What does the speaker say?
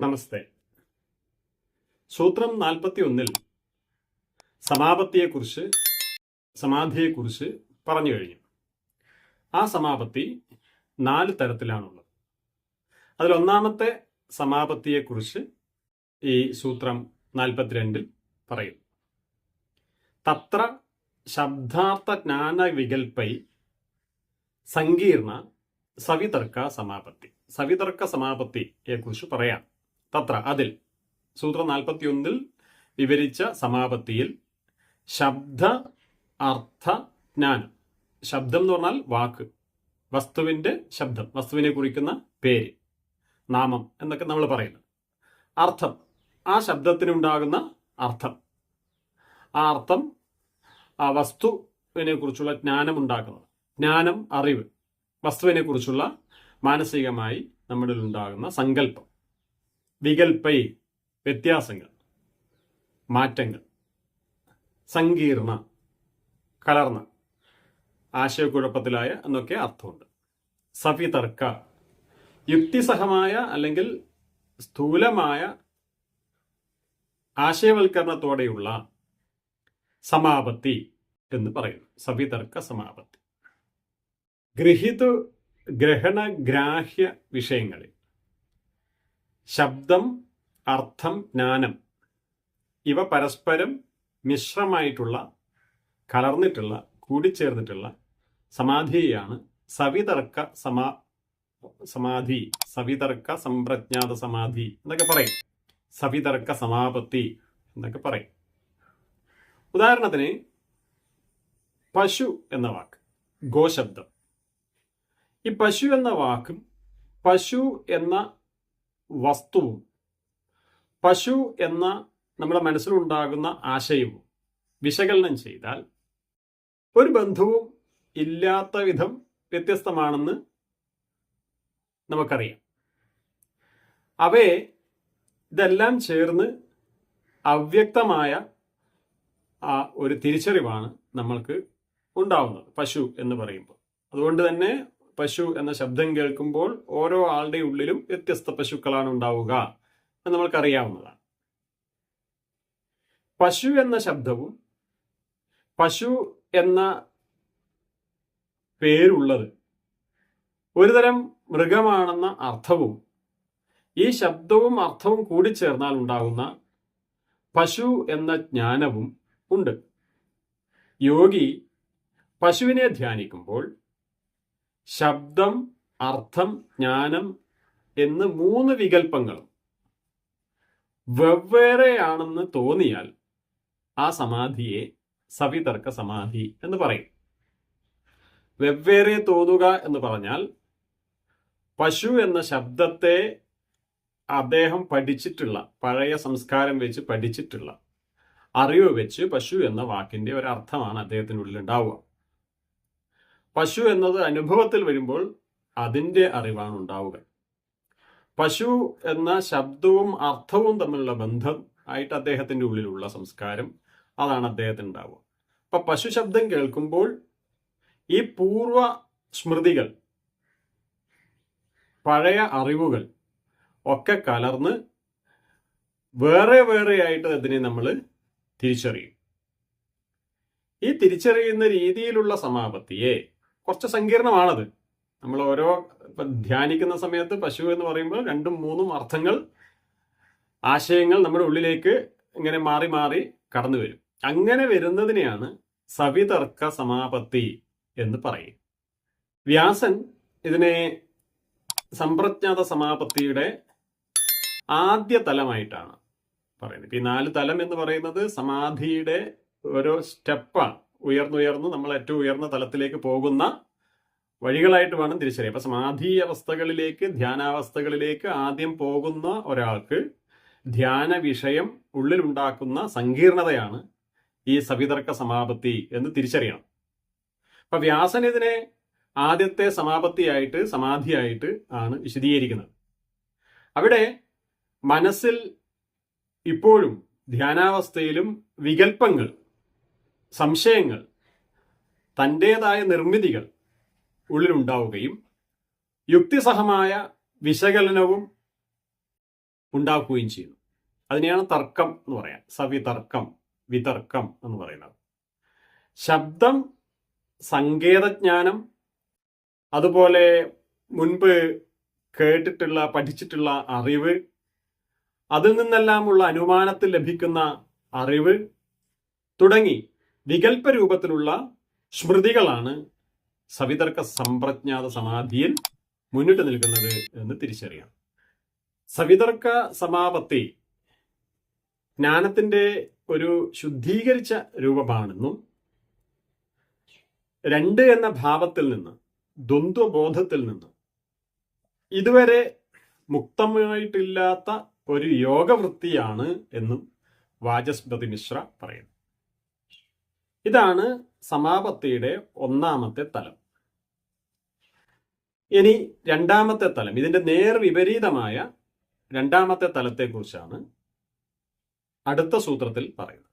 നമസ്തേ. സൂത്രം നാൽപ്പത്തി ഒന്നിൽ സമാപത്തിയെക്കുറിച്ച് സമാധിയെക്കുറിച്ച് പറഞ്ഞു കഴിഞ്ഞു. ആ സമാപത്തി നാല് തരത്തിലാണുള്ളത്. അതിലൊന്നാമത്തെ സമാപത്തിയെക്കുറിച്ച് ഈ സൂത്രം നാൽപ്പത്തിരണ്ടിൽ പറയുന്നു. തത്ര ശബ്ദാർത്ഥ ജ്ഞാന വികൽപ്പൈ സങ്കീർണ സവിതർക്ക സമാപത്തി. സവിതർക്ക സമാപത്തിയെക്കുറിച്ച് പറയാം. തത്ര അതിൽ. സൂത്രം നാൽപ്പത്തി ഒന്നിൽ വിവരിച്ച സമാപത്തിയിൽ ശബ്ദ അർത്ഥ ജ്ഞാനം. ശബ്ദം എന്ന് പറഞ്ഞാൽ വാക്ക്. വസ്തുവിന്റെ ശബ്ദം വസ്തുവിനെ കുറിക്കുന്ന പേര് നാമം എന്നൊക്കെ നമ്മൾ പറയുന്നു. അർത്ഥം ആ ശബ്ദത്തിനുണ്ടാകുന്ന അർത്ഥം. ആ അർത്ഥം ആ വസ്തുവിനെ കുറിച്ചുള്ള ജ്ഞാനം ഉണ്ടാക്കുന്നത്. ജ്ഞാനം അറിവ് വസ്തുവിനെ കുറിച്ചുള്ള മാനസികമായി നമ്മളിൽ ഉണ്ടാകുന്ന സങ്കല്പം. വികൽപ്പൈ വ്യത്യാസങ്ങൾ മാറ്റങ്ങൾ സങ്കീർണ കലർന്ന ആശയക്കുഴപ്പത്തിലായ എന്നൊക്കെ അർത്ഥമുണ്ട്. സവിതർക്ക യുക്തിസഹമായ അല്ലെങ്കിൽ സ്ഥൂലമായ ആശയവൽക്കരണത്തോടെയുള്ള സമാപത്തി എന്ന് പറയുന്നു. സവിതർക്ക സമാപത്തി. ഗ്രഹിതു ഗ്രഹണഗ്രാഹ്യ വിഷയങ്ങളിൽ ശബ്ദം അർത്ഥം ജ്ഞാനം ഇവ പരസ്പരം മിശ്രമായിട്ടുള്ള കലർന്നിട്ടുള്ള കൂടിച്ചേർന്നിട്ടുള്ള സമാധിയാണ് സവിതർക്ക സമാ സമാധി സവിതർക്ക സംപ്രജ്ഞാത സമാധി എന്നൊക്കെ പറയും. സവിതർക്ക സമാപത്തി എന്നൊക്കെ പറയും. ഉദാഹരണത്തിന് പശു എന്ന വാക്ക് ഗോശബ്ദം. ഈ പശു എന്ന വാക്കും പശു എന്ന വസ്തുവും. പശു എന്ന നമ്മുടെ മനസ്സിലുണ്ടാകുന്ന ആശയവും വിശകലനം ചെയ്താൽ ഒരു ബന്ധവും ഇല്ലാത്ത വിധം വ്യത്യസ്തമാണെന്ന് നമുക്കറിയാം. അവയെ ഇതെല്ലാം ചേർന്ന് അവ്യക്തമായ ആ ഒരു തിരിച്ചറിവാണ് നമ്മൾക്ക് ഉണ്ടാവുന്നത് പശു എന്ന് പറയുമ്പോൾ. അതുകൊണ്ട് തന്നെ പശു എന്ന ശബ്ദം കേൾക്കുമ്പോൾ ഓരോ ആളുടെ ഉള്ളിലും വ്യത്യസ്ത പശുക്കളാണ് ഉണ്ടാവുക എന്ന് നമ്മൾക്കറിയാവുന്നതാണ്. പശു എന്ന ശബ്ദവും പശു എന്ന പേരുള്ളത് ഒരുതരം മൃഗമാണെന്ന അർത്ഥവും ഈ ശബ്ദവും അർത്ഥവും കൂടിച്ചേർന്നാൽ ഉണ്ടാകുന്ന പശു എന്ന ജ്ഞാനവും ഉണ്ട്. യോഗി പശുവിനെ ധ്യാനിക്കുമ്പോൾ ശബ്ദം അർത്ഥം ജ്ഞാനം എന്ന് മൂന്ന് വികല്പങ്ങളും വെവ്വേറെയാണെന്ന് തോന്നിയാൽ ആ സമാധിയെ സവിതർക്ക സമാധി എന്ന് പറയും. വെവ്വേറെ തോന്നുക എന്ന് പറഞ്ഞാൽ പശു എന്ന ശബ്ദത്തെ അദ്ദേഹം പഠിച്ചിട്ടുള്ള പഴയ സംസ്കാരം വെച്ച് പഠിച്ചിട്ടുള്ള അറിവ് വെച്ച് പശു എന്ന വാക്കിന്റെ ഒരർത്ഥമാണ് അദ്ദേഹത്തിനുള്ളിൽ ഉണ്ടാവുക. പശു എന്നത് അനുഭവത്തിൽ വരുമ്പോൾ അതിന്റെ അറിവാണ് ഉണ്ടാവുക പശു എന്ന ശബ്ദവും അർത്ഥവും തമ്മിലുള്ള ബന്ധം ആയിട്ട് അദ്ദേഹത്തിന്റെ ഉള്ളിലുള്ള സംസ്കാരം അതാണ് അദ്ദേഹത്തിന് ഉണ്ടാവുക അപ്പൊ പശു ശബ്ദം കേൾക്കുമ്പോൾ ഈ പൂർവ സ്മൃതികൾ പഴയ അറിവുകൾ ഒക്കെ കലർന്ന് വേറെ വേറെ ആയിട്ട് അതിനെ നമ്മൾ തിരിച്ചറിയും. ഈ തിരിച്ചറിയുന്ന രീതിയിലുള്ള സമാപത്തിയെ കുറച്ച് സങ്കീർണമാണത്. നമ്മൾ ഓരോ ഇപ്പം ധ്യാനിക്കുന്ന സമയത്ത് പശു എന്ന് പറയുമ്പോൾ രണ്ടും മൂന്നും അർത്ഥങ്ങൾ ആശയങ്ങൾ നമ്മുടെ ഉള്ളിലേക്ക് ഇങ്ങനെ മാറി മാറി കടന്നു വരും. അങ്ങനെ വരുന്നതിനെയാണ് സവിതർക്ക സമാപത്തി എന്ന് പറയും വ്യാസൻ ഇതിനെ സമ്പ്രജ്ഞാത സമാപത്തിയുടെ ആദ്യ തലമായിട്ടാണ് പറയുന്നത്. ഈ നാല് തലം എന്ന് പറയുന്നത് സമാധിയുടെ ഓരോ സ്റ്റെപ്പാണ്. ഉയർന്നുയർന്ന് നമ്മൾ ഏറ്റവും ഉയർന്ന തലത്തിലേക്ക് പോകുന്ന വഴികളായിട്ട് വേണം തിരിച്ചറിയാം അപ്പൊ സമാധി അവസ്ഥകളിലേക്ക് ധ്യാനാവസ്ഥകളിലേക്ക് ആദ്യം പോകുന്ന ഒരാൾക്ക് ധ്യാന വിഷയം ഉള്ളിലുണ്ടാക്കുന്ന സങ്കീർണതയാണ് ഈ സവിതർക്ക സമാപത്തി എന്ന് തിരിച്ചറിയണം. അപ്പൊ വ്യാസൻ ഇതിനെ ആദ്യത്തെ സമാപത്തിയായിട്ട് സമാധിയായിട്ട് ആണ് വിശദീകരിക്കുന്നത്. അവിടെ മനസ്സിൽ ഇപ്പോഴും ധ്യാനാവസ്ഥയിലും വികല്പങ്ങൾ സംശയങ്ങൾ തന്റെതായ നിർമ്മിതികൾ ഉള്ളിലുണ്ടാവുകയും യുക്തിസഹമായ വിശകലനവും ഉണ്ടാക്കുകയും ചെയ്യുന്നു. അതിനെയാണ് തർക്കം എന്ന് പറയാം. സവിതർക്കം വിതർക്കം എന്ന് പറയുന്നത്. ശബ്ദം സങ്കേതജ്ഞാനം അതുപോലെ മുൻപ് കേട്ടിട്ടുള്ള പഠിച്ചിട്ടുള്ള അറിവ് അതിൽ നിന്നെല്ലാമുള്ള അനുമാനത്തിൽ ലഭിക്കുന്ന അറിവ് തുടങ്ങി വികല്പ രൂപത്തിലുള്ള സ്മൃതികളാണ് സവിതർക്ക സമ്പ്രജ്ഞാത സമാധിയിൽ മുന്നിട്ട് നിൽക്കുന്നത് എന്ന് തിരിച്ചറിയാം സവിതർക്ക സമാപത്തി ജ്ഞാനത്തിന്റെ ഒരു ശുദ്ധീകരിച്ച രൂപമാണെന്നും രണ്ട് എന്ന ഭാവത്തിൽ നിന്ന് ദ്വന്ദ്വബോധത്തിൽ നിന്ന് ഇതുവരെ മുക്തമായിട്ടില്ലാത്ത ഒരു യോഗവൃത്തിയാണ് എന്നും വാചസ്പതി മിശ്ര പറയുന്നു. ഇതാണ് സമാപത്തിയുടെ ഒന്നാമത്തെ തലം. ഇനി രണ്ടാമത്തെ തലം ഇതിന്റെ നേർ വിപരീതമായ രണ്ടാമത്തെ തലത്തെക്കുറിച്ചാണ് അടുത്ത സൂത്രത്തിൽ പറയുന്നത്.